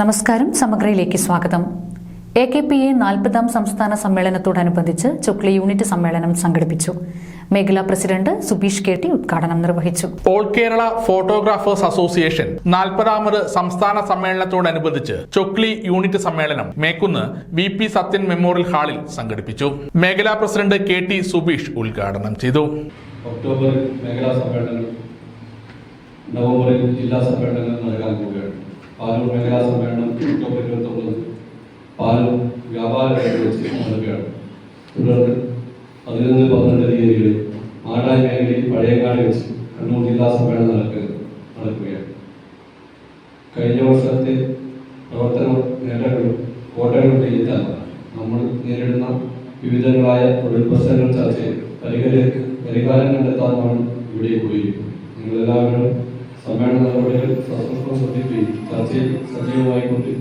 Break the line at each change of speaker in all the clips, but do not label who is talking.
നമസ്കാരം സമഗ്രയിലേക്ക് സ്വാഗതം. A K P A നാൽപ്പതാം സംസ്ഥാന സമ്മേളനത്തോടനുബന്ധിച്ച് ചുക്ലി യൂണിറ്റ് സമ്മേളനം സംഘടിപ്പിച്ചു. മേഖലാ പ്രസിഡന്റ് സുബീഷ് കേട്ടി ടി ഉദ്ഘാടനം നിർവഹിച്ചു.
ഓൾ കേരള ഫോട്ടോഗ്രാഫേഴ്സ് അസോസിയേഷൻ നാൽപ്പതാമത് സംസ്ഥാന സമ്മേളനത്തോടനുബന്ധിച്ച് ചൊക്ലി യൂണിറ്റ് സമ്മേളനം Mekkunnu V P Sathyan memorial ഹാളിൽ സംഘടിപ്പിച്ചു. മേഖലാ പ്രസിഡന്റ് കെ ടി സുബീഷ് ഉദ്ഘാടനം ചെയ്തു.
ഒക്ടോബറിൽ മേഖലാ സമ്മേളനങ്ങൾ നവംബറിൽ ജില്ലാ സമ്മേളനങ്ങൾ നൽകാൻ പോവുകയാണ്. പാലൂർ മേഖലാ സമ്മേളനം ഒക്ടോബർ ഇരുപത്തൊമ്പത് പാലൂർ വ്യാപാര വെച്ച് നടക്കുകയാണ്. തുടർന്ന് പതിനൊന്ന് പന്ത്രണ്ട് തീയതികളിൽ മാടായി മേഖലയിൽ പഴയങ്ങാട് വെച്ച് കണ്ണൂർ ജില്ലാ സമ്മേളനം നടക്കുക നടക്കുകയാണ്. കഴിഞ്ഞ വർഷത്തെ പ്രവർത്തന നേട്ടങ്ങളും കോട്ടകളും തെളിയിച്ചാണ്. നമ്മൾ നേരിടുന്ന വിവിധങ്ങളായ തൊഴിൽ പ്രശ്നങ്ങൾ ചർച്ച ചെയ്ത് പരിഹരി പരിഹാരം കണ്ടെത്താനാണ് ഇവിടെ പോയിരിക്കുന്നത് നിങ്ങളെല്ലാവരും സമ്മേളന നടപടികൾ സസൂക്ഷ്മം ശ്രദ്ധിക്കുകയും ചർച്ചയിൽ സജീവമായിക്കൊണ്ട്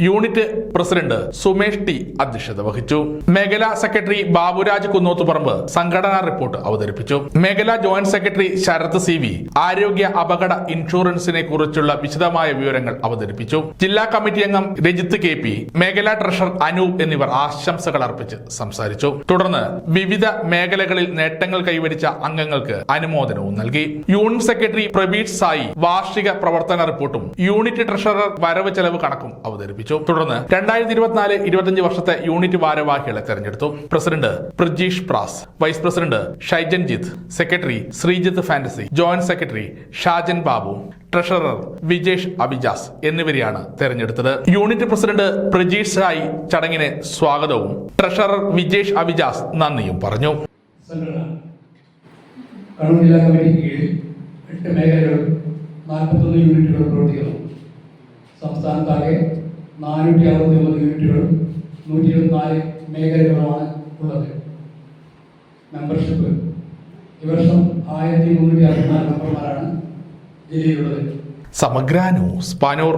യൂണിറ്റ് പ്രസിഡന്റ് സുമേഷ് ടി അധ്യക്ഷത വഹിച്ചു. മേഖലാ സെക്രട്ടറി ബാബുരാജ് കുന്നോത്തുപറമ്പ് സംഘടനാ റിപ്പോർട്ട് അവതരിപ്പിച്ചു. മേഖലാ joint secretary Sarath C V ആരോഗ്യ അപകട ഇൻഷുറൻസിനെ കുറിച്ചുള്ള വിശദമായ വിവരങ്ങൾ അവതരിപ്പിച്ചു. ജില്ലാ കമ്മിറ്റി അംഗം രജിത്ത് കെ പി മേഖലാ ട്രഷറർ അനൂപ് എന്നിവർ ആശംസകൾ അർപ്പിച്ച് സംസാരിച്ചു. തുടർന്ന് വിവിധ മേഖലകളിൽ നേട്ടങ്ങൾ കൈവരിച്ച അംഗങ്ങൾക്ക് അനുമോദനവും നൽകി. യൂണിറ്റ് സെക്രട്ടറി പ്രബീഷ് സായി വാർഷിക പ്രവർത്തന റിപ്പോർട്ടും യൂണിറ്റ് ട്രഷറർ വരവ് ചെലവ് കണക്കും അവതരിപ്പിച്ചു. തുടർന്ന് രണ്ടായിരത്തി ഇരുപത്തിനാല് ഇരുപത്തിയഞ്ച് വർഷത്തെ യൂണിറ്റ് ഭാരവാഹികളെ തെരഞ്ഞെടുത്തു. President Prajeesh പ്രാസ് vice president Shyjanjith secretary Sreejith fantasy joint secretary Shajan Babu treasurer Vijesh Abijas എന്നിവരെയാണ് തെരഞ്ഞെടുത്തത്. യൂണിറ്റ് പ്രസിഡന്റ് പ്രജീഷ് സായി ചടങ്ങിന് സ്വാഗതവും ട്രഷറർ വിജേഷ് അബിജാസ് നന്ദിയും പറഞ്ഞു.
കണ്ണൂർ ജില്ലാ കമ്മിറ്റിക്ക് എട്ട് മേഖലകൾ നാൽപ്പത്തൊന്ന് യൂണിറ്റുകൾ പ്രവർത്തിക്കുന്നു സംസ്ഥാനത്താകെ നാനൂറ്റി അറുപത്തി ഒമ്പത് യൂണിറ്റുകളും നൂറ്റി ഇരുപത്തിനാല് മേഖലകളുമാണ് ഉള്ളത്. മെമ്പർഷിപ്പ്. ഈ വർഷം ആയിരത്തി മുന്നൂറ്റി അറുപത്തിനാല് മെമ്പർമാരാണ് ജില്ലയിലുള്ളത്.
സമഗ്ര ന്യൂസ് പാനൂർ.